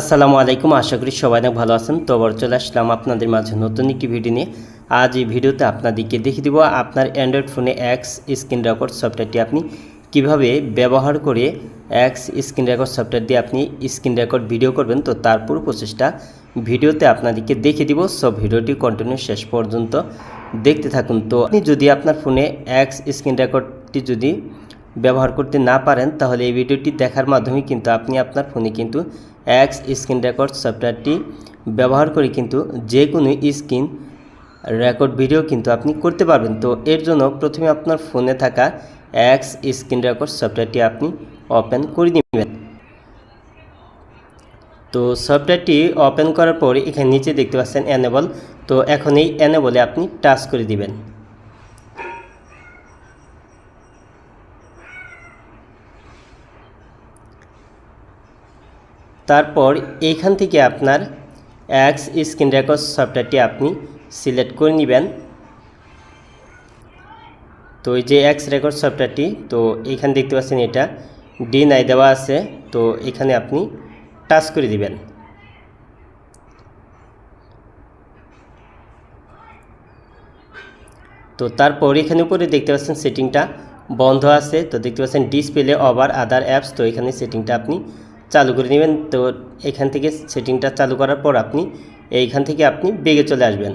আসসালামু আলাইকুম, আশা করি সবাই অনেক ভালো আছেন। তো আবার চলে আসলাম আপনাদের মাঝে নতুন একটি ভিডিও নিয়ে। আজ এই ভিডিওতে আপনাদেরকে দেখিয়ে দিব আপনার অ্যান্ড্রয়েড ফোনে এক্স স্ক্রিন রেকর্ড সফটওয়্যারটি আপনি কীভাবে ব্যবহার করে এক্স স্ক্রিন রেকর্ড সফটওয়্যার দিয়ে আপনি স্ক্রিন রেকর্ড ভিডিও করবেন। তো তার পুরো প্রসেসটা ভিডিওতে আপনাদেরকে দেখিয়ে দিব। সব ভিডিওটি কন্টিনিউ শেষ পর্যন্ত দেখতে থাকুন। তো আপনি যদি আপনার ফোনে এক্স স্ক্রিন রেকর্ডটি যদি ব্যবহার করতে না পারেন, তাহলে এই ভিডিওটি দেখার মাধ্যমে কিন্তু আপনি আপনার ফোনে কিন্তু এক্স স্ক্রিন রেকর্ড সফটওয়্যারটি ব্যবহার করে কিন্তু যে কোনো স্ক্রিন রেকর্ড ভিডিও কিন্তু আপনি করতে পারবেন। তো এর জন্য প্রথমে আপনার ফোনে থাকা এক্স স্ক্রিন রেকর্ড সফটওয়্যারটি আপনি ওপেন করে নেবেন। তো সফটওয়্যারটি ওপেন করার পরে এখানে নিচে দেখতে পাচ্ছেন এনেবল তো এখন এই এনেবলে আপনি টাচ করে দিবেন। তারপর এইখান থেকে আপনার এক্স স্ক্রিন রেকর্ড সফটওয়্যারটি আপনি সিলেক্ট করে নেবেন। তো এই যে এক্স রেকর্ড সফটওয়্যারটি, তো এইখানে দেখতে পাচ্ছেন এটা ডি নাই দেওয়া আছে, তো এখানে আপনি টাচ করে দিবেন। তো তারপর এখানে উপরে দেখতে পাচ্ছেন সেটিংটা বন্ধ আছে, তো দেখতে পাচ্ছেন ডিসপ্লে ওভার আদার অ্যাপস তো এখানে সেটিংটা আপনি চালু করে নেবেন। তো এখান থেকে সেটিংটা চালু করার পর আপনি এইখান থেকে আপনি বেগে চলে আসবেন।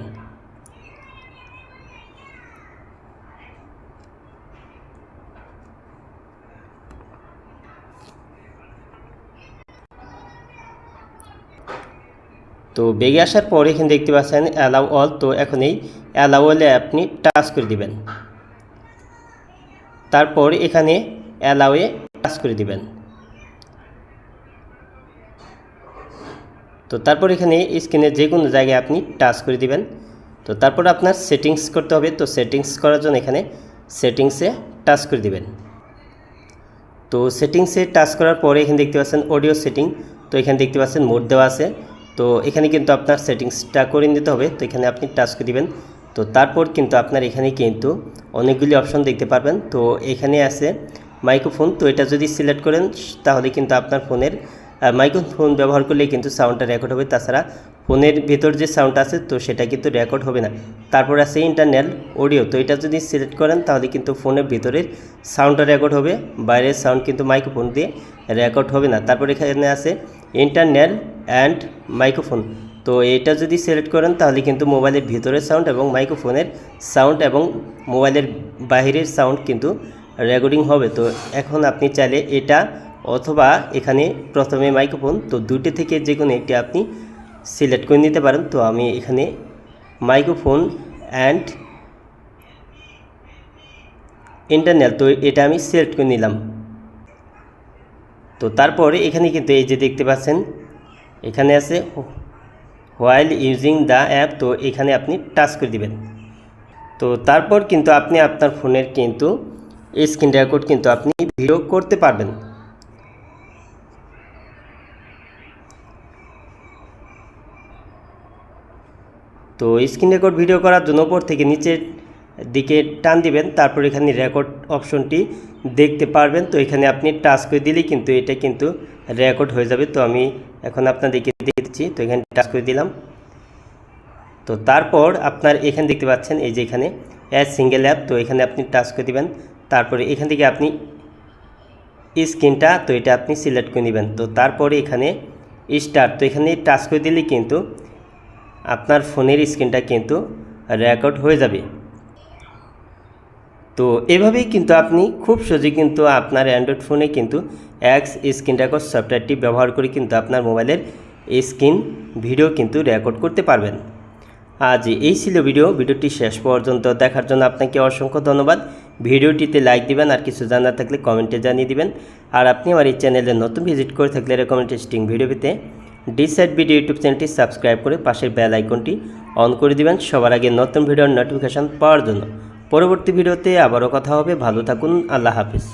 তো বেগে আসার পর এখানে দেখতে পাচ্ছেন অ্যালাউ অল তো এখন এই অ্যালাউ অলে আপনি টাচ করে দিবেন। তারপর এখানে অ্যালাউয়ে টাচ করে দিবেন। তো তারপর এখানে স্ক্রিনের যে কোনো জায়গায় আপনি টাচ করে দিবেন। তো তারপর আপনার সেটিংস করতে হবে। তো সেটিংস করার জন্য এখানে সেটিংসে টাচ করে দিবেন। তো সেটিংসে টাচ করার পরে এখানে দেখতে পাচ্ছেন অডিও সেটিং তো এখানে দেখতে পাচ্ছেন মোড দেওয়া আছে। তো এখানে কিন্তু আপনার সেটিংসটা করে নিতে হবে। তো এখানে আপনি টাচ করে দিবেন। তো তারপর কিন্তু আপনার এখানে কিন্তু অনেকগুলি অপশন দেখতে পারবেন। তো এখানে আছে মাইক্রোফোন তো এটা যদি সিলেক্ট করেন, তাহলে কিন্তু আপনার ফোনের মাইক্রোফোন ব্যবহার করলে কিন্তু সাউন্ডটা রেকর্ড হবে। তাছাড়া ফোনের ভেতর যে সাউন্ড আছে, তো সেটা কিন্তু রেকর্ড হবে না। তারপর আছে ইন্টারনাল অডিও তো এটা যদি সিলেক্ট করেন, তাহলে কিন্তু ফোনের ভিতরের সাউন্ডটা রেকর্ড হবে। বাইরের সাউন্ড কিন্তু মাইক্রোফোন দিয়ে রেকর্ড হবে না। তারপর এখানে আছে ইন্টারনাল অ্যান্ড মাইক্রোফোন তো এটা যদি সিলেক্ট করেন, তাহলে কিন্তু মোবাইলের ভিতরের সাউন্ড এবং মাইক্রোফোনের সাউন্ড এবং মোবাইলের বাহিরের সাউন্ড কিন্তু রেকর্ডিং হবে। তো এখন আপনি চাইলে এটা অথবা এখানে প্রথমে মাইক্রোফোন তো দুটি থেকে যে কোনো একটি আপনি সিলেক্ট করে নিতে পারেন। তো আমি এখানে মাইক্রোফোন অ্যান্ড ইন্টারনাল তো এটা আমি সিলেক্ট করে নিলাম। তো তারপরে এখানে কিন্তু এই যে দেখতে পাচ্ছেন, এখানে আছে হোয়াইল ইউজিং দ্য অ্যাপ তো এখানে আপনি টাচ করে দিবেন। তো তারপর কিন্তু আপনি আপনার ফোনের কিন্তু স্ক্রিন রেকর্ড কিন্তু আপনি ভিডিও করতে পারবেন। তো স্ক্রিন রেকর্ড ভিডিও করার জন্য ওপর থেকে নিচের দিকে টান দিবেন, তারপর এখানে রেকর্ড অপশনটি দেখতে পারবেন। তো এখানে আপনি টাচ করে দিলেই কিন্তু এটা কিন্তু রেকর্ড হয়ে যাবে। তো আমি এখন আপনাদেরকে দিচ্ছি। তো এখানে টাচ করে দিলাম। তো তারপর আপনার এখানে দেখতে পাচ্ছেন, এই যে এখানে অ্যাজ সিঙ্গেল অ্যাপ তো এখানে আপনি টাচ করে দিবেন। তারপরে এখান থেকে আপনি স্ক্রিনটা, তো এটা আপনি সিলেক্ট করে নেবেন। তো তারপরে এখানে স্টার্ট তো এখানে টাচ করে দিলে কিন্তু আপনার ফোনের স্ক্রিনটা কিন্তু রেকর্ড হয়ে যাবে। তো এভাবেই কিন্তু আপনি খুব সহজে কিন্তু আপনার অ্যান্ড্রয়েড ফোনে কিন্তু এক্স স্ক্রিন রেকর্ড সফটওয়্যারটি ব্যবহার করে কিন্তু আপনার মোবাইলের স্ক্রিন ভিডিও কিন্তু রেকর্ড করতে পারবেন। আজ এই ছিল ভিডিও। ভিডিওটি শেষ পর্যন্ত দেখার জন্য আপনাকে অসংখ্য ধন্যবাদ। ভিডিওটিতে লাইক দিবেন আর কিছু জানার থাকলে কমেন্টে জানিয়ে দিবেন। আর আপনি আমার এই চ্যানেলে নতুন ভিজিট করে থাকলে এরকম ইন্টারেস্টিং ভিডিও পেতে ডিসাইড ভিডিও ইউটিউব চ্যানেলটি সাবস্ক্রাইব করে পাশের বেল আইকনটি অন করে দিবেন। সবার আগে নতুন ভিডিওর নোটিফিকেশান পাওয়ার জন্য। পরবর্তী ভিডিওতে আবারও কথা হবে। ভালো থাকুন। আল্লাহ হাফিজ।